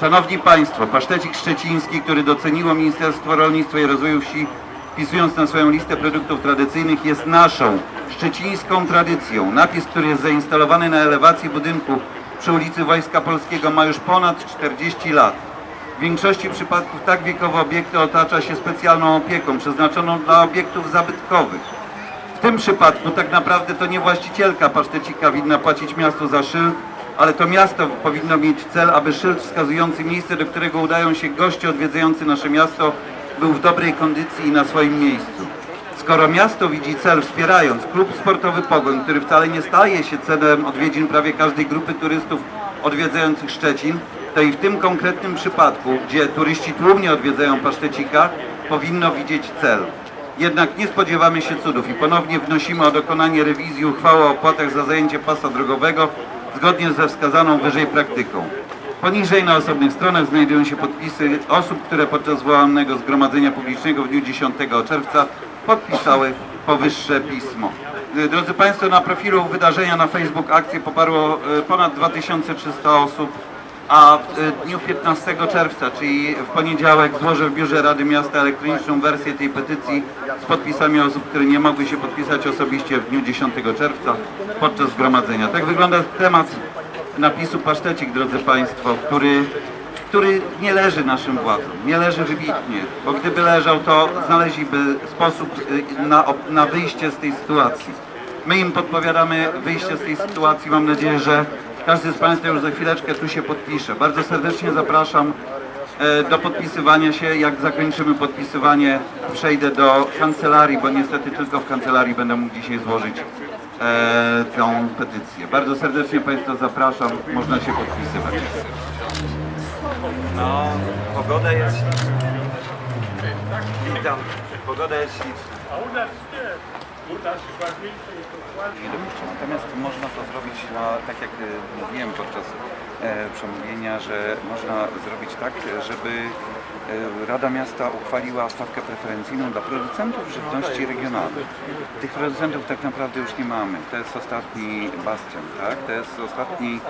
Szanowni Państwo, pasztecik szczeciński, który doceniło Ministerstwo Rolnictwa i Rozwoju Wsi, wpisując na swoją listę produktów tradycyjnych, jest naszą szczecińską tradycją. Napis, który jest zainstalowany na elewacji budynku przy ulicy Wojska Polskiego ma już ponad 40 lat. W większości przypadków tak wiekowe obiekty otacza się specjalną opieką przeznaczoną dla obiektów zabytkowych. W tym przypadku tak naprawdę to nie właścicielka pasztecika winna płacić miastu za szyld, ale to miasto powinno mieć cel, aby szyld wskazujący miejsce, do którego udają się goście odwiedzający nasze miasto, był w dobrej kondycji i na swoim miejscu. Skoro miasto widzi cel wspierając klub sportowy Pogoń, który wcale nie staje się celem odwiedzin prawie każdej grupy turystów odwiedzających Szczecin, to i w tym konkretnym przypadku, gdzie turyści tłumnie odwiedzają Pasztecika, powinno widzieć cel. Jednak nie spodziewamy się cudów i ponownie wnosimy o dokonanie rewizji uchwały o opłatach za zajęcie pasa drogowego zgodnie ze wskazaną wyżej praktyką. Poniżej na osobnych stronach znajdują się podpisy osób, które podczas zwołanego zgromadzenia publicznego w dniu 10 czerwca podpisały powyższe pismo. Y, Drodzy Państwo, na profilu wydarzenia na Facebook akcję poparło y, ponad 2300 osób, a w dniu 15 czerwca, czyli w poniedziałek, złożę w Biurze Rady Miasta elektroniczną wersję tej petycji z podpisami osób, które nie mogły się podpisać osobiście w dniu 10 czerwca podczas zgromadzenia. Tak wygląda temat napisu pasztecik, drodzy Państwo, który, który nie leży naszym władzom, nie leży wybitnie, bo gdyby leżał, to znaleźliby sposób y, na, na wyjście z tej sytuacji. My im podpowiadamy wyjście z tej sytuacji. Mam nadzieję, że każdy z Państwa już za chwileczkę tu się podpisze. Bardzo serdecznie zapraszam e, do podpisywania się. Jak zakończymy podpisywanie, przejdę do kancelarii, bo niestety tylko w kancelarii będę mógł dzisiaj złożyć e, petycję. Bardzo serdecznie Państwa zapraszam. Można się podpisywać. No, pogoda jest. Witam. Pogoda jest śliczna. Natomiast można to zrobić, na, tak jak e, mówiłem podczas e, przemówienia, że można zrobić tak, żeby e, Rada Miasta uchwaliła stawkę preferencyjną dla producentów żywności regionalnej. Tych producentów tak naprawdę już nie mamy. To jest ostatni bastion, tak? To jest ostatni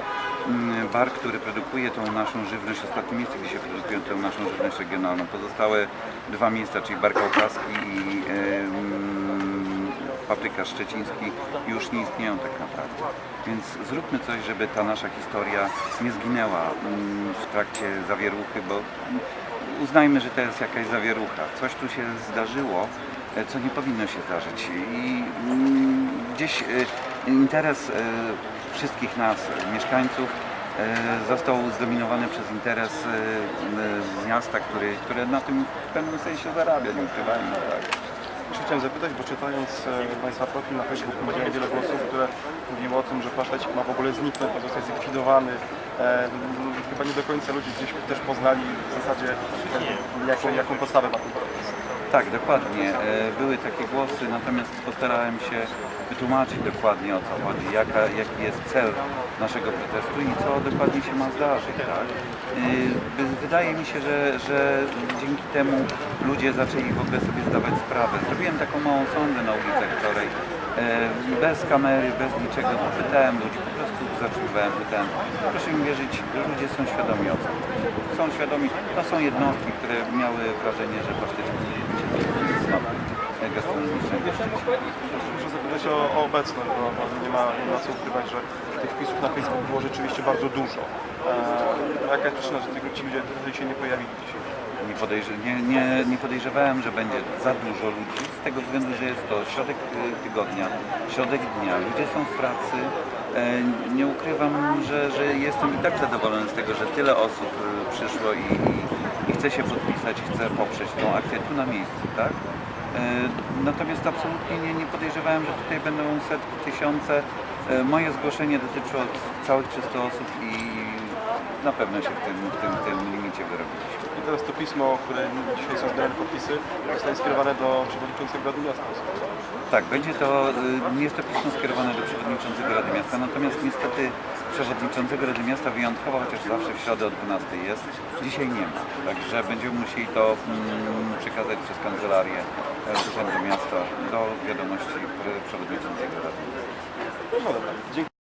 mm, bar, który produkuje tą naszą żywność, ostatnie miejsce, gdzie się produkuje tą naszą żywność regionalną. Pozostałe dwa miejsca, czyli Bar Kaukaski i em, Papryka Szczeciński już nie istnieją tak naprawdę. Więc zróbmy coś, żeby ta nasza historia nie zginęła mm, w trakcie zawieruchy, bo uznajmy, że to jest jakaś zawierucha. Coś tu się zdarzyło, e, co nie powinno się zdarzyć. I mm, gdzieś e, interes e, wszystkich nas, mieszkańców, został zdominowany przez interes miasta, który, które na tym w pewnym sensie zarabia, nie ukrywajmy. Tak. Jeszcze chciałem zapytać, bo czytając e, Państwa profil na Facebooku widziałem wiele głosów, które mówiło o tym, że pasztecik ma w ogóle zniknąć, ma zostać zlikwidowany. E, chyba nie do końca ludzie gdzieś też poznali w zasadzie jaką, jaką podstawę ma ten proces. Tak, dokładnie. E, Były takie głosy, natomiast postarałem się wytłumaczyć dokładnie o co chodzi, jaka, jaki jest cel naszego protestu i co dokładnie się ma zdarzyć. Tak? E, wy- Wydaje mi się, że, że dzięki temu ludzie zaczęli w ogóle sobie zdawać sprawę. Zrobiłem taką małą sondę na ulicach wczoraj, e, bez kamery, bez niczego. Pytałem ludzi, zaczynałem, pytałem. Proszę mi wierzyć, ludzie są świadomi o chodzi. Są świadomi, to są jednostki, które miały wrażenie, że paszteciki gastronomicznego Muszę zapytać o, o obecność, bo, nie, ma, nie ma co ukrywać, że tych wpisów na Facebooku było rzeczywiście bardzo dużo. E, jaka jest przyczyna, że ci ludzie się nie pojawili dzisiaj? Nie, nie, nie, nie podejrzewałem, że będzie za dużo ludzi, z tego względu, że jest to środek y, tygodnia, środek dnia, ludzie są w pracy. E, Nie ukrywam, że, że jestem i tak zadowolony z tego, że tyle osób y, przyszło i, i, chce się podpisać, chce poprzeć tą akcję tu na miejscu, tak? E, Natomiast absolutnie nie, nie podejrzewałem, że tutaj będą setki, tysiące. E, Moje zgłoszenie dotyczy od całych 300 osób i na pewno się w tym, w tym, w tym limicie wyrobiliśmy. I teraz to pismo, które dzisiaj są zbierane podpisy, zostaje skierowane do przewodniczącego Rady Miasta. Tak, będzie to, y, jest to pismo skierowane do przewodniczącego Rady Miasta, natomiast niestety przewodniczącego Rady Miasta wyjątkowo, chociaż zawsze w środę o 12 jest, dzisiaj nie ma. Także będziemy musieli to mm, przekazać przez kancelarię e, Urzędu Miasta do wiadomości przewodniczącego Rady Miasta. No dobra, dziękuję.